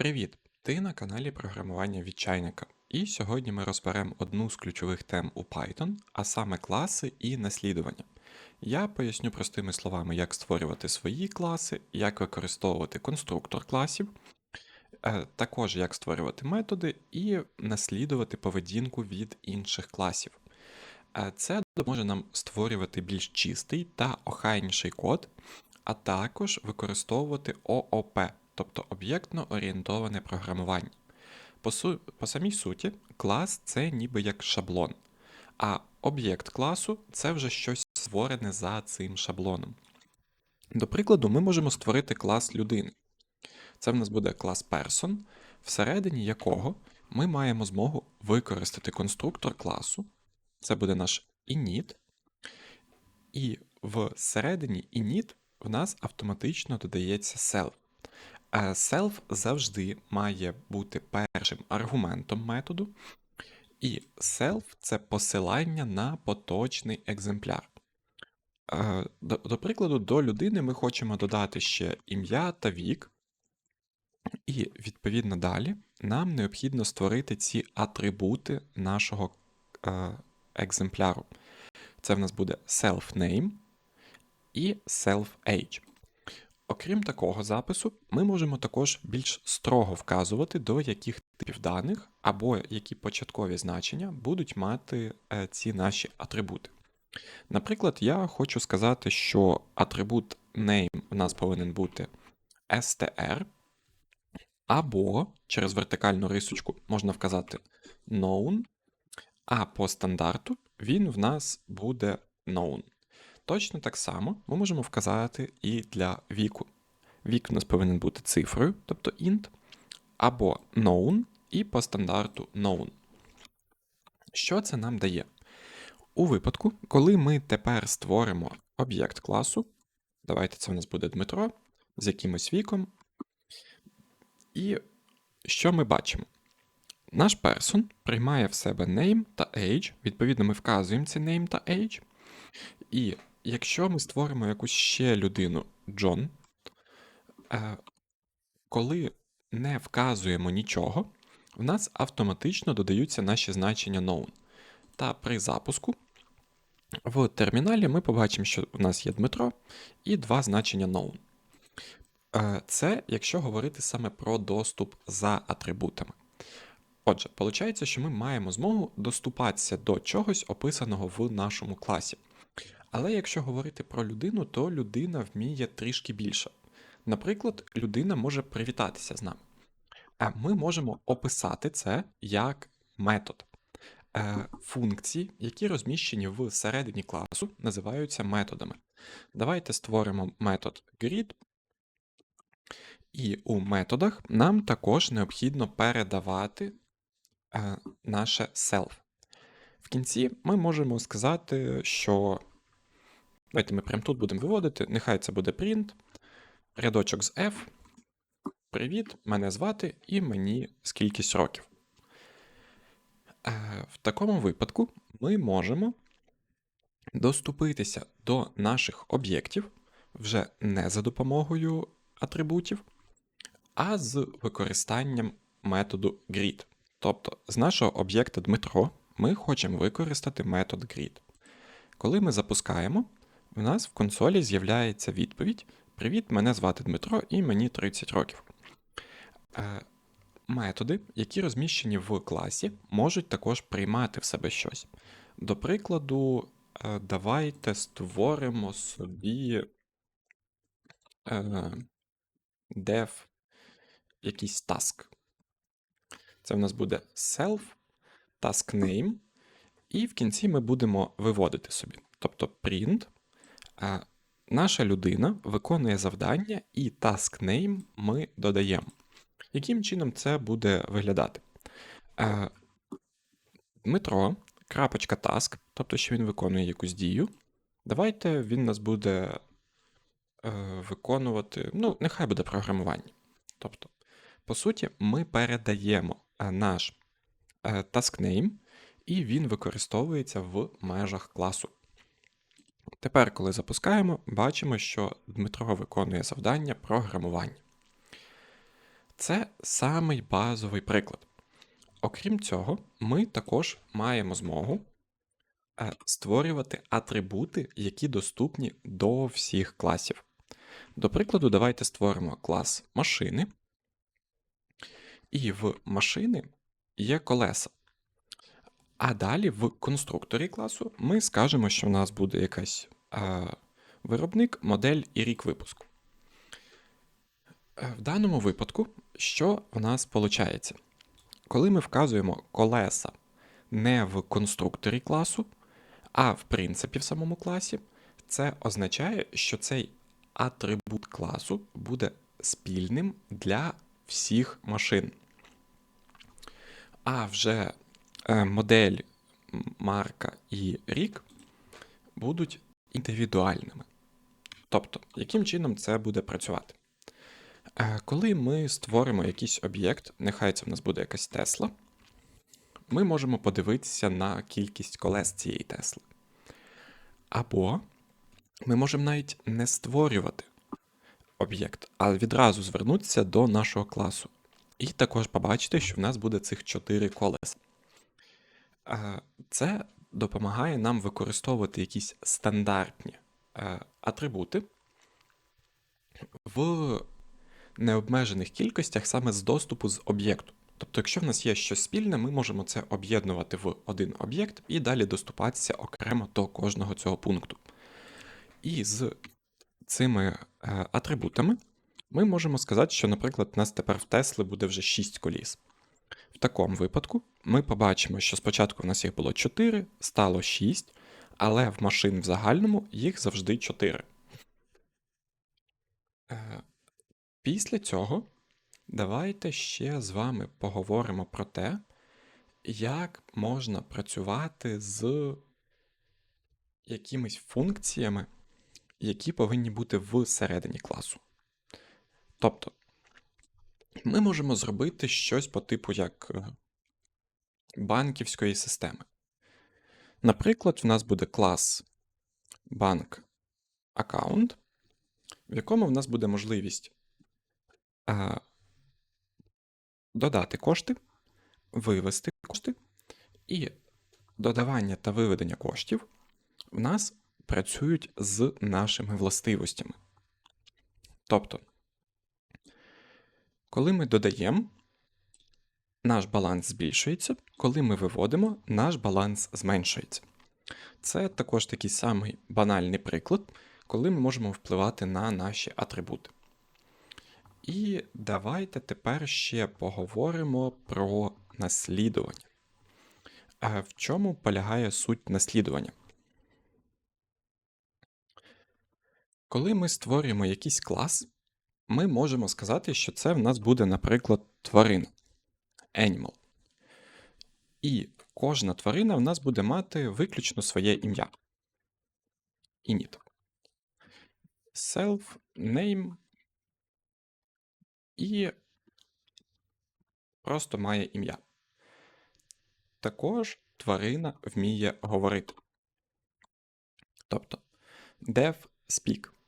Привіт! Ти на каналі програмування від чайника. І сьогодні ми розберемо одну з ключових тем у Python, а саме класи і наслідування. Я поясню простими словами, як створювати свої класи, як використовувати конструктор класів, е, також як створювати методи і наслідувати поведінку від інших класів. Е, Це допоможе нам створювати більш чистий та охайніший код, а також використовувати ООП, тобто об'єктно орієнтоване програмування. По, су... по самій суті, клас це ніби як шаблон, а об'єкт класу це вже щось створене за цим шаблоном. До прикладу, ми можемо створити клас людини. Це в нас буде клас person, всередині якого ми маємо змогу використати конструктор класу. Це буде наш init, і всередині init в нас автоматично додається self. Е, Self завжди має бути першим аргументом методу, і self це посилання на поточний екземпляр. Е, До, до прикладу, до людини ми хочемо додати ще ім'я та вік, і відповідно далі нам необхідно створити ці атрибути нашого е, екземпляру. Це в нас буде self-name і self-age. Окрім такого запису, ми можемо також більш строго вказувати, до яких типів даних або які початкові значення будуть мати е, ці наші атрибути. Наприклад, я хочу сказати, що атрибут name у нас повинен бути str, або через вертикальну рисочку можна вказати known, а по стандарту він в нас буде known. Точно так само ми можемо вказати і для віку. Вік у нас повинен бути цифрою, тобто int, або known, і по стандарту known. Що це нам дає? У випадку, коли ми тепер створимо об'єкт класу, давайте це в нас буде Дмитро з якимось віком. І що ми бачимо? Наш person приймає в себе name та age, відповідно, ми вказуємо ці name та age. І якщо ми створимо якусь ще людину John, е, коли не вказуємо нічого, в нас автоматично додаються наші значення known. Та при запуску в терміналі ми побачимо, що в нас є Дмитро і два значення known. Е, Це якщо говорити саме про доступ за атрибутами. Отже, виходить, що ми маємо змогу доступатися до чогось описаного в нашому класі. Але якщо говорити про людину, то людина вміє трішки більше. Наприклад, людина може привітатися з нами. А ми можемо описати це як метод. Е, Функції, які розміщені всередині класу, називаються методами. Давайте створимо метод grid, і у методах нам також необхідно передавати е, наше self. В кінці ми можемо сказати, що Давайте ми прямо тут будемо виводити. Нехай це буде print, рядочок з F. Привіт, мене звати і мені скількись років. Е, В такому випадку ми можемо доступитися до наших об'єктів вже не за допомогою атрибутів, а з використанням методу grid. Тобто з нашого об'єкта Дмитро ми хочемо використати метод grid. Коли ми запускаємо, у нас в консолі з'являється відповідь: Привіт, мене звати Дмитро і мені 30 років. Е, Методи, які розміщені в класі, можуть також приймати в себе щось. До прикладу, е, давайте створимо собі е, dev якийсь task. Це в нас буде self, task name, і в кінці ми будемо виводити собі. Тобто print наша людина виконує завдання, і task name ми додаємо. Яким чином це буде виглядати? А, Дмитро, крапочка task, тобто, що він виконує якусь дію. Давайте він нас буде е, виконувати, ну, нехай буде програмування. Тобто, по суті, ми передаємо наш е, task name, і він використовується в межах класу. Тепер, коли запускаємо, бачимо, що Дмитро виконує завдання програмування. Це самий базовий приклад. Окрім цього, ми також маємо змогу е, створювати атрибути, які доступні до всіх класів. До прикладу, давайте створимо клас машини, і в машини є колеса. А далі в конструкторі класу ми скажемо, що в нас буде якась е, виробник, модель і рік випуску. Е, В даному випадку, що в нас виходить? Коли ми вказуємо колеса не в конструкторі класу, а в принципі в самому класі, це означає, що цей атрибут класу буде спільним для всіх машин. А вже модель, марка і рік будуть індивідуальними. Тобто, яким чином це буде працювати? Е, Коли ми створимо якийсь об'єкт, нехай це в нас буде якась Тесла, ми можемо подивитися на кількість колес цієї Тесли. Або ми можемо навіть не створювати об'єкт, а відразу звернутися до нашого класу. І також побачити, що в нас буде цих 4 колеса. Це допомагає нам використовувати якісь стандартні е, атрибути в необмежених кількостях саме з доступу з об'єкту. Тобто, якщо в нас є щось спільне, ми можемо це об'єднувати в один об'єкт і далі доступатися окремо до кожного цього пункту. І з цими е, атрибутами ми можемо сказати, що, наприклад, у нас тепер в Тесли буде вже 6 коліс. Такому випадку ми побачимо, що спочатку в нас їх було 4, стало 6, але в машин в загальному їх завжди 4. Е, Після цього давайте ще з вами поговоримо про те, як можна працювати з якимись функціями, які повинні бути всередині класу. Тобто, ми можемо зробити щось по типу як е, банківської системи. Наприклад, в нас буде клас банк аккаунт, в якому в нас буде можливість а, додати кошти, вивести кошти, і додавання та виведення коштів в нас працюють з нашими властивостями. Тобто, коли ми додаємо, наш баланс збільшується, коли ми виводимо, наш баланс зменшується. Це також такий самий банальний приклад, коли ми можемо впливати на наші атрибути. І давайте тепер ще поговоримо про наслідування. В чому полягає суть наслідування? Коли ми створюємо якийсь клас, ми можемо сказати, що це в нас буде, наприклад, тварина animal. І кожна тварина в нас буде мати виключно своє ім'я. Init. Self, name і просто має ім'я. Також тварина вміє говорити. Тобто dev speak.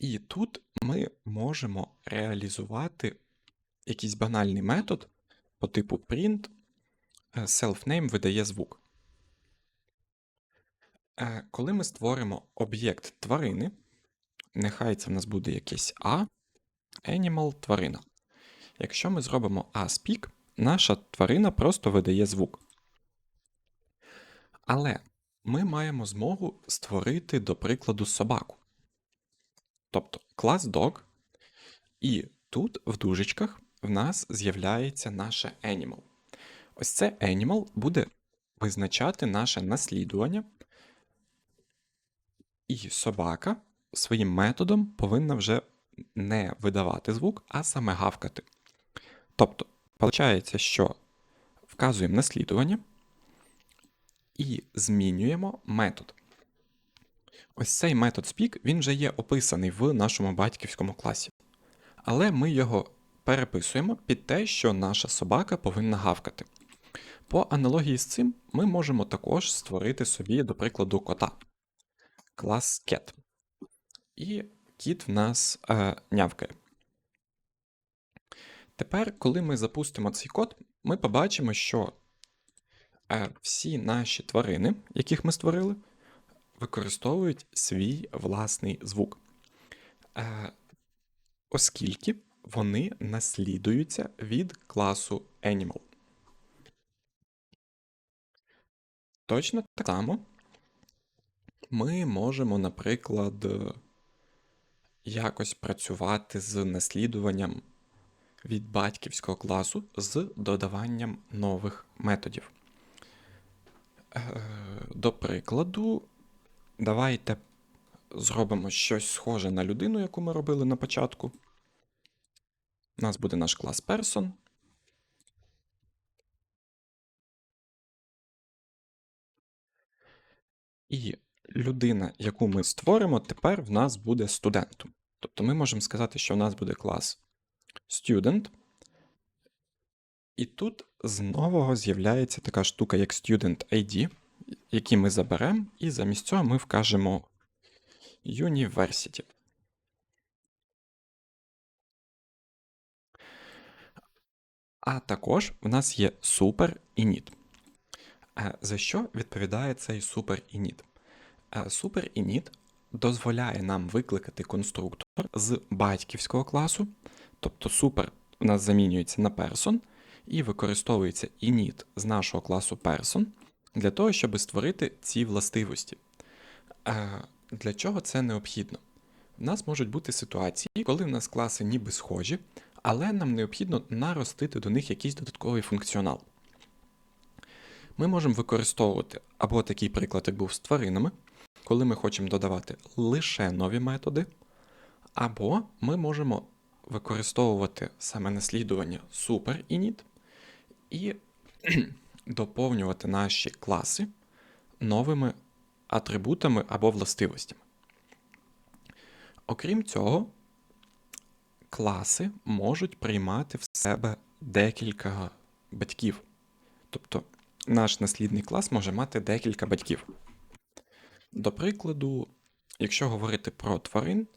І тут ми можемо реалізувати якийсь банальний метод по типу print е, self-name видає звук. Е, Коли ми створимо об'єкт тварини, нехай це в нас буде якесь A, animal тварина. Якщо ми зробимо aSpeak, наша тварина просто видає звук. Але ми маємо змогу створити, до прикладу, собаку. Тобто клас dog, і тут в дужечках в нас з'являється наше animal. Ось це animal буде визначати наше наслідування, і собака своїм методом повинна вже не видавати звук, а саме гавкати. Тобто, виходить, що вказуємо наслідування і змінюємо метод. Ось цей метод speak, він вже є описаний в нашому батьківському класі. Але ми його переписуємо під те, що наша собака повинна гавкати. По аналогії з цим ми можемо також створити собі, до прикладу, кота. Клас cat. І кіт в нас е, нявкає. Тепер, коли ми запустимо цей код, ми побачимо, що е, всі наші тварини, яких ми створили, використовують свій власний звук. Е, оскільки вони наслідуються від класу Animal. Точно так само ми можемо, наприклад, якось працювати з наслідуванням від батьківського класу з додаванням нових методів. Е, До прикладу, давайте зробимо щось схоже на людину, яку ми робили на початку. У нас буде наш клас Person. І людина, яку ми створимо, тепер в нас буде студентом. Тобто ми можемо сказати, що в нас буде клас Student. І тут з нового з'являється така штука, як Student ID, який ми заберемо, і замість цього ми вкажемо University. А також в нас є super init. Е, За що відповідає цей super init? Super init дозволяє нам викликати конструктор з батьківського класу, тобто super у нас замінюється на person, і використовується init з нашого класу person для того, щоб створити ці властивості. Е, Для чого це необхідно? У нас можуть бути ситуації, коли в нас класи ніби схожі, але нам необхідно наростити до них якийсь додатковий функціонал. Ми можемо використовувати або такий приклад, як був з тваринами, коли ми хочемо додавати лише нові методи, або ми можемо використовувати саме наслідування SuperInit і доповнювати наші класи новими атрибутами або властивостями. Окрім цього, класи можуть приймати в себе декілька батьків. Тобто наш наслідний клас може мати декілька батьків. До прикладу, якщо говорити про тварин,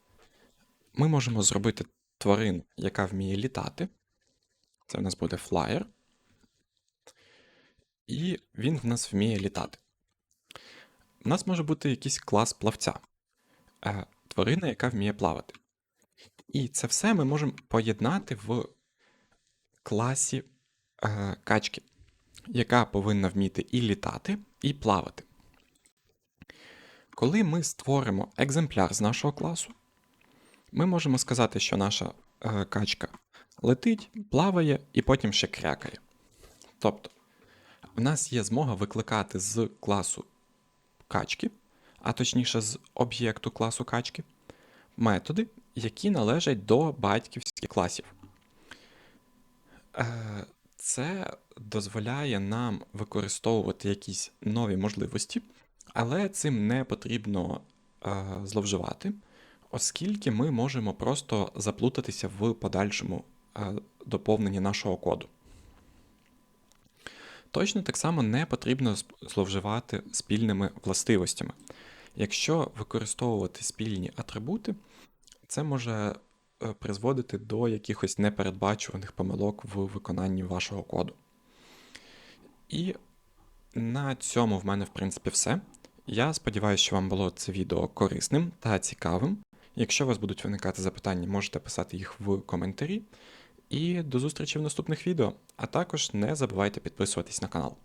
ми можемо зробити тварину, яка вміє літати. Це в нас буде flyer. І він в нас вміє літати. У нас може бути якийсь клас плавця, е, тварина, яка вміє плавати. І це все ми можемо поєднати в класі е, качки, яка повинна вміти і літати, і плавати. Коли ми створимо екземпляр з нашого класу, ми можемо сказати, що наша е, качка летить, плаває і потім ще крякає. Тобто, в нас є змога викликати з класу качки, а точніше з об'єкту класу качки, методи, які належать до батьківських класів. Е, Це дозволяє нам використовувати якісь нові можливості, але цим не потрібно е, зловживати, оскільки ми можемо просто заплутатися в подальшому е, доповненні нашого коду. Точно так само не потрібно зловживати спільними властивостями. Якщо використовувати спільні атрибути, це може е, призводити до якихось непередбачуваних помилок в виконанні вашого коду. І на цьому в мене, в принципі, все. Я сподіваюся, що вам було це відео корисним та цікавим. Якщо у вас будуть виникати запитання, можете писати їх в коментарі. І до зустрічі в наступних відео. А також не забувайте підписуватись на канал.